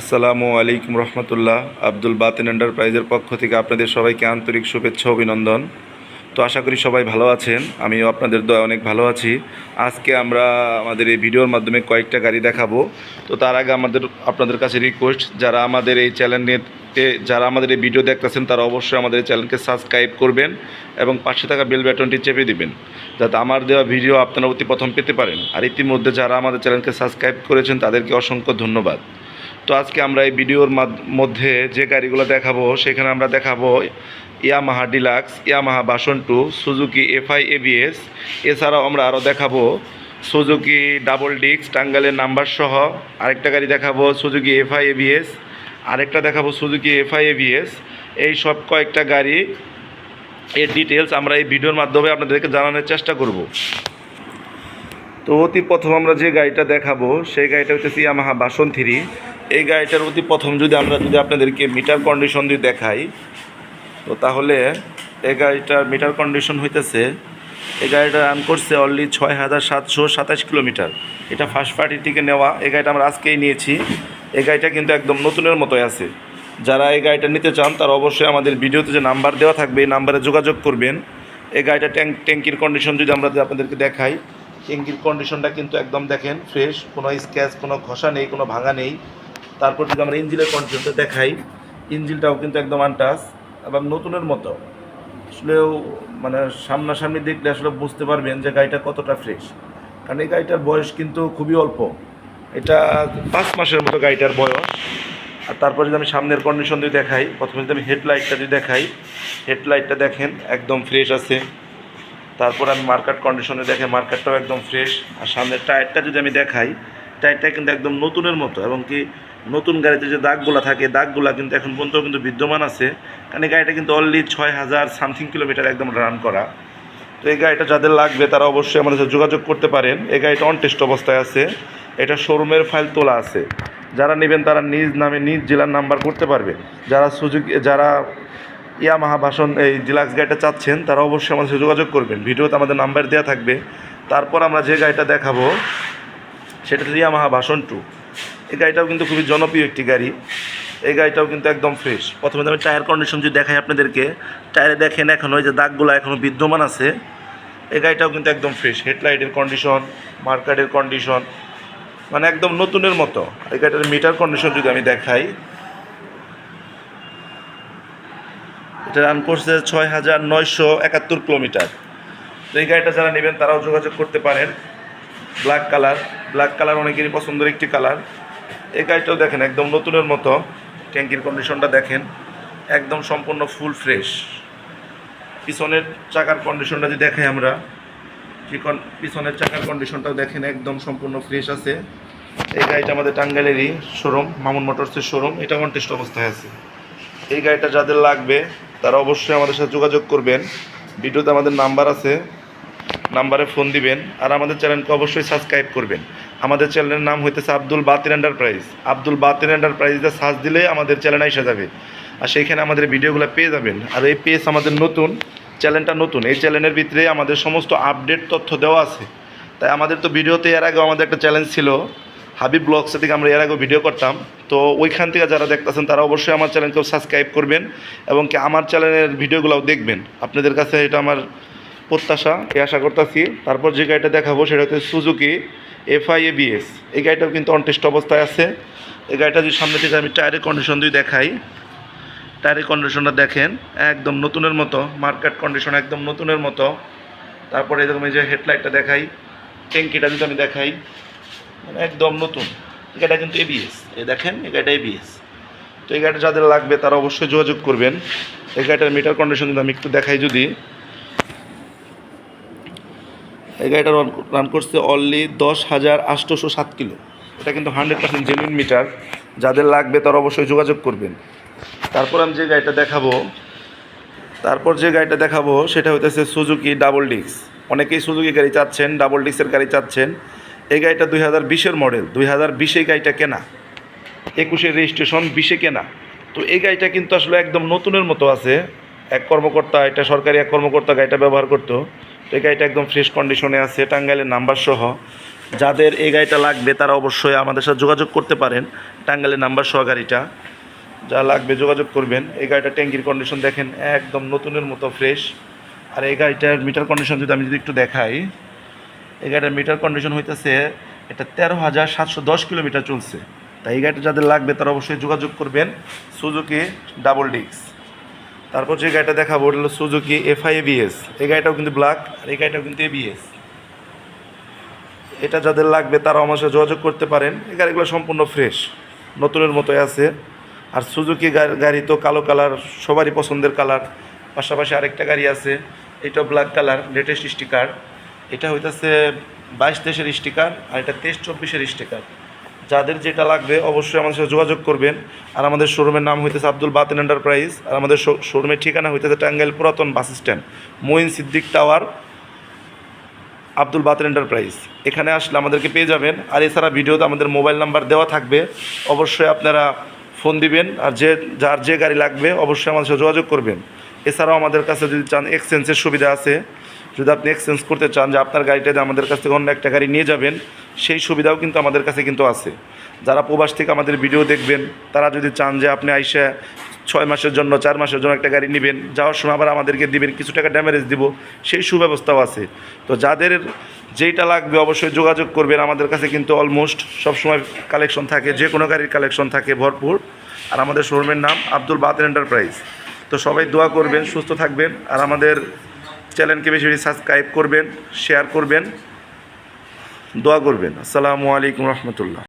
আসসালামু আলাইকুম রহমতুল্লাহ। আব্দুল বাতিন এন্টারপ্রাইজের পক্ষ থেকে আপনাদের সবাইকে আন্তরিক শুভেচ্ছা, অভিনন্দন। তো আশা করি সবাই ভালো আছেন, আমিও আপনাদের দয়া অনেক ভালো আছি। আজকে আমরা আমাদের এই ভিডিওর মাধ্যমে কয়েকটা গাড়ি দেখাবো। তো তার আগে আমাদের, আপনাদের কাছে রিকোয়েস্ট যারা আমাদের এই চ্যানেলতে যারা আমাদের এই ভিডিও দেখতেছেন, তারা অবশ্যই আমাদের এই চ্যানেলকে সাবস্ক্রাইব করবেন এবং পাশে থাকা বেল বাটনটি চেপে দিবেন, যাতে আমার দেওয়া ভিডিও আপনারা অতি প্রথম পেতে পারেন। আর ইতিমধ্যে যারা আমাদের চ্যানেলকে সাবস্ক্রাইব করেছেন, তাদেরকে অসংখ্য ধন্যবাদ। তো আজকে আমরা এই ভিডিওর মাধ- মধ্যে যে গাড়িগুলো দেখাবো, সেখানে আমরা দেখাবো ইয়ামাহা ডিলাক্স, ইয়ামাহা বাসন টু, সুজুকি এফআই এবিএস। এছাড়াও আমরা আরও দেখাবো সুজুকি ডাবল ডিক্স টাঙ্গালের নাম্বার সহ আরেকটা গাড়ি দেখাবো, সুজুকি এফআই এবিএস। আরেকটা দেখাবো সুজুকি এফআই এবিএস। এই সব কয়েকটা গাড়ি, এর ডিটেলস আমরা এই ভিডিওর মাধ্যমে আপনাদেরকে জানানোর চেষ্টা করব। তো অতি প্রথম আমরা যে গাড়িটা দেখাবো, সেই গাড়িটা হচ্ছে ইয়ামাহা বাসন থ্রি। এই গাড়িটার অতি প্রথম যদি আমরা যদি আপনাদেরকে মিটার কন্ডিশন দিয়ে দেখাই, তো তাহলে এই গাড়িটার মিটার কন্ডিশন হইতেছে, এই গাড়িটা রান করছে অনলি ছয় হাজার সাতশো সাতাশ কিলোমিটার। এটা ফার্স্ট পার্টি থেকে নেওয়া। এই গাড়িটা আমরা আজকেই নিয়েছি। এই গাড়িটা কিন্তু একদম নতুনের মতোই আছে। যারা এই গাড়িটা নিতে চান, তারা অবশ্যই আমাদের ভিডিওতে যে নাম্বার দেওয়া থাকবে, এই নাম্বারে যোগাযোগ করবেন। এই গাড়িটা ট্যাঙ্ক ট্যাঙ্কির কন্ডিশন যদি আমরা আপনাদেরকে দেখাই ট্যাঙ্কির কন্ডিশনটা কিন্তু একদম দেখেন ফ্রেশ কোনো স্ক্র্যাচ কোনো ঘষা নেই, কোনো ভাঙা নেই। তারপর যদি আমরা ইঞ্জিলের কন্ডিশনটা দেখাই, ইঞ্জিলটাও কিন্তু একদম আনটাস এবং নতুনের মতো। আসলেও মানে সামনাসামনি দেখলে আসলে বুঝতে পারবেন যে গাড়িটা কতটা ফ্রেশ কারণ এই গাড়িটার বয়স কিন্তু খুবই অল্প। এটা পাঁচ মাসের মতো গাড়িটার বয়স। আর তারপর যদি আমি সামনের কন্ডিশন যদি দেখাই, প্রথমে যদি আমি হেডলাইটটা যদি দেখাই হেডলাইটটা দেখেন, একদম ফ্রেশ আছে। তারপর আমি মার্কেট কন্ডিশনে দেখে মার্কেটটাও একদম ফ্রেশ আর সামনের টায়ারটা যদি আমি দেখাই টায়ারটা কিন্তু একদম নতুনের মতো এবং কি নতুন গাড়িতে যে দাগগুলো থাকে, দাগগুলো কিন্তু এখন পর্যন্ত কিন্তু বিদ্যমান আছে। কারণ গাড়িটা কিন্তু অনলি ছয় হাজার সামথিং কিলোমিটার একদম রান করা। তো এই গাড়িটা যাদের লাগবে, তারা অবশ্যই আমাদের সাথে যোগাযোগ করতে পারেন। এই গাড়িটা অন টেস্ট অবস্থায় আছে। এটা শোরুমের ফাইল তোলা আছে। যারা নেবেন, তারা নিজ নামে, নিজ জেলার নাম্বার করতে পারবে যারা সুযোগ, যারা ইয়ামাহা ভাষণ, এই ডিলাক্স গাড়িটা চাচ্ছেন, তারা অবশ্যই আমাদের সাথে যোগাযোগ করবেন। ভিডিওতে আমাদের নাম্বার দেওয়া থাকবে। তারপর আমরা যে গাড়িটা দেখাবো, সেটা ইয়ামাহা ভাষণ টু এই গাড়িটাও কিন্তু খুবই জনপ্রিয় একটি গাড়ি। এই গাড়িটাও কিন্তু একদম ফ্রেশ প্রথমে আমি টায়ার কন্ডিশন যদি দেখাই আপনাদেরকে টায়ারে দেখেন এখন ওই যে দাগগুলো এখনও বিদ্যমান আছে। এই গাড়িটাও কিন্তু একদম ফ্রেশ হেডলাইটের কন্ডিশন মার্কারের কন্ডিশন মানে একদম নতুনের মতো। এই গাড়িটার মিটার কন্ডিশন যদি আমি দেখাই, এটা রান করছে ছয় হাজার নয়শো একাত্তর কিলোমিটার তো এই গাড়িটা যারা নেবেন, তারাও যোগাযোগ করতে পারেন। ব্ল্যাক কালার ব্ল্যাক কালার অনেকেরই পছন্দের একটি কালার এই গাড়িটাও দেখেন, একদম নতুনের মতো। ট্যাঙ্কির কন্ডিশনটা দেখেন, একদম সম্পূর্ণ ফুল ফ্রেশ পিছনের চাকার কন্ডিশনটা যদি দেখাই আমরা পিছনের চাকার কন্ডিশনটাও দেখেন, একদম সম্পূর্ণ ফ্রেশ আছে। এই গাড়িটা আমাদের টাঙ্গাইলেরই শোরুম মামুন মোটরসের শোরুম এটা কন্টেস্ট অবস্থায় আছে। এই গাড়িটা যাদের লাগবে, তারা অবশ্যই আমাদের সাথে যোগাযোগ করবেন। ভিডিওতে আমাদের নাম্বার আছে। নাম্বারে ফোন দিবেন আর আমাদের চ্যানেলকে অবশ্যই সাবস্ক্রাইব করবেন। আমাদের চ্যানেলের নাম হইতেছে আব্দুল বাতিন এন্টারপ্রাইজ। আব্দুল বাতিন এন্টারপ্রাইজে সার্চ দিলে আমাদের চ্যানেল এসে যাবে। আর সেইখানে আমাদের ভিডিওগুলো পেয়ে যাবেন। আর এই পেজ আমাদের নতুন, চ্যানেলটা নতুন। এই চ্যানেলের ভিতরে আমাদের সমস্ত আপডেট তথ্য দেওয়া আছে। তাই আমাদের তো ভিডিওতে এর আগেও আমাদের একটা চ্যালেঞ্জ ছিল। হাবিব ব্লগস থেকে আমরা এর আগেও ভিডিও করতাম। তো ওইখান থেকে যারা দেখতেছেন তারা অবশ্যই আমার চ্যানেলকেও সাবস্ক্রাইব করবেন এবং কি আমার চ্যানেলের ভিডিওগুলোও দেখবেন। আপনাদের কাছে এটা আমার প্রত্যাশা, এই আশা করতেছি। তারপর যে গাড়িটা দেখাবো সেটা হচ্ছে সুজুকি এফআই এবিএস এই গাড়িটাও কিন্তু অনটেস্ট অবস্থায় আছে। এই গাড়িটা যদি সামনে থেকে আমি টায়ারের কন্ডিশন দিয়ে দেখাই টায়ারের কন্ডিশনটা দেখেন, একদম নতুনের মতো মার্কেট কন্ডিশন একদম নতুনের মতো। তারপরে এরকম এই যে হেডলাইটটা দেখাই, ট্যাঙ্কিটা যদি আমি দেখাই মানে একদম নতুন। এই গাড়িটা কিন্তু এবিএস এ দেখেন, এই গাড়িটা এবিএস তো এই গাড়িটা যাদের লাগবে তারা অবশ্যই যোগাযোগ করবেন। এই গাড়িটার মিটার কন্ডিশন যদি আমি একটু দেখাই যদি এই গাড়িটা রান করছে অনলি দশ হাজার আটশোশো সাত কিলো। এটা কিন্তু হান্ড্রেড পার্সেন্ট জেনুইন মিটার যাদের লাগবে তারা অবশ্যই যোগাযোগ করবেন। তারপর আমি যে গাড়িটা দেখাবো, তারপর যে গাড়িটা দেখাবো, সেটা হইতেছে সুজুকি ডাবল ডিক্স অনেকেই সুজুকি গাড়ি চাচ্ছেন ডাবল ডিক্সের গাড়ি চাচ্ছেন। এই গাড়িটা দুই হাজার বিশের মডেল দুই হাজার বিশে গাড়িটা কেনা। একুশের রেজিস্ট্রেশন বিশে কেনা। তো এই গাড়িটা কিন্তু আসলে একদম নতুনের মতো আছে। এক কর্মকর্তা, এটা সরকারি এক কর্মকর্তা গাড়িটা ব্যবহার করতো। তো এই গাড়িটা একদম ফ্রেশ কন্ডিশনে আছে, টাঙ্গাইলের নাম্বার সহ। যাদের এই গাড়িটা লাগবে, তারা অবশ্যই আমাদের সাথে যোগাযোগ করতে পারেন টাঙ্গালের নাম্বার সহ গাড়িটা। যা লাগবে যোগাযোগ করবেন। এই গাড়িটা ট্যাঙ্কির কন্ডিশন দেখেন, একদম নতুনের মতো ফ্রেশ আর এই গাড়িটার মিটার কন্ডিশন যদি আমি যদি একটু দেখাই, এই গাড়িটার মিটার কন্ডিশন হইতেছে, এটা তেরো হাজার সাতশো দশ কিলোমিটার চলছে। তাই এই গাড়িটা যাদের লাগবে, তারা অবশ্যই যোগাযোগ করবেন। সুজুকি ডাবল ডিক্স তারপর যে গাড়িটা দেখাবো, ওটা হলো সুজুকি এফআই এবিএস এই গাড়িটাও কিন্তু ব্ল্যাক আর এই গাড়িটাও কিন্তু এবিএস এটা যাদের লাগবে, তারা আমার সাথে যোগাযোগ করতে পারেন। এই গাড়িগুলো সম্পূর্ণ ফ্রেশ নতুনের মতোই আছে। আর সুজুকি গাড়ি তো কালো কালার, সবারই পছন্দের কালার। পাশাপাশি আরেকটা গাড়ি আছে এটা ব্ল্যাক কালার লেটেস্ট স্টিকার এটা হইতেছে বাইশ দেশের স্টিকার আর এটা তেইশ চব্বিশের স্টিকার যাদের যেটা লাগবে অবশ্যই আমাদের সাথে যোগাযোগ করবেন। আর আমাদের শোরুমের নাম হইতেছে আব্দুল বাতেন এন্টারপ্রাইজ। আর আমাদের শোরুমের ঠিকানা হইতেছে টাঙ্গাইল পুরাতন bus stand, Moin Siddique tower, Abdul Baten enterprise. এখানে আসলে আমাদেরকে পেয়ে যাবেন। আর এছাড়া ভিডিওতে আমাদের মোবাইল নাম্বার দেওয়া থাকবে। অবশ্যই আপনারা ফোন দিবেন। আর যে, যার যে গাড়ি লাগবে অবশ্যই আমাদের সাথে যোগাযোগ করবেন। এছাড়াও আমাদের কাছে যদি চান এক্সচেঞ্জের সুবিধা আছে যদি আপনি এক্সচেঞ্জ করতে চান যে আপনার গাড়িটাতে আমাদের কাছ থেকে অন্য একটা গাড়ি নিয়ে যাবেন, সেই সুবিধাও কিন্তু আমাদের কাছে কিন্তু আছে। যারা প্রবাস থেকে আমাদের ভিডিও দেখবেন, তারা যদি চান যে আপনি আইসা ছয় মাসের জন্য, চার মাসের জন্য একটা গাড়ি নেবেন, যাওয়ার সময় আবার আমাদেরকে দিবেন, কিছু টাকা ড্যামেজ দিব, সেই সুব্যবস্থাও আছে। তো যাদের যেইটা লাগবে অবশ্যই যোগাযোগ করবেন, আমাদের কাছে কিন্তু অলমোস্ট সবসময় কালেকশন থাকে, যে কোনো গাড়ির কালেকশন থাকে ভরপুর। আর আমাদের শোরুমের নাম আব্দুল বাতেন এন্টারপ্রাইজ তো সবাই দোয়া করবেন, সুস্থ থাকবেন। আর আমাদের চ্যানেলকে বেশি বেশি সাবস্ক্রাইব করবেন শেয়ার করবেন দোয়া করবেন। আসসালামু আলাইকুম রহমতুল্লাহ।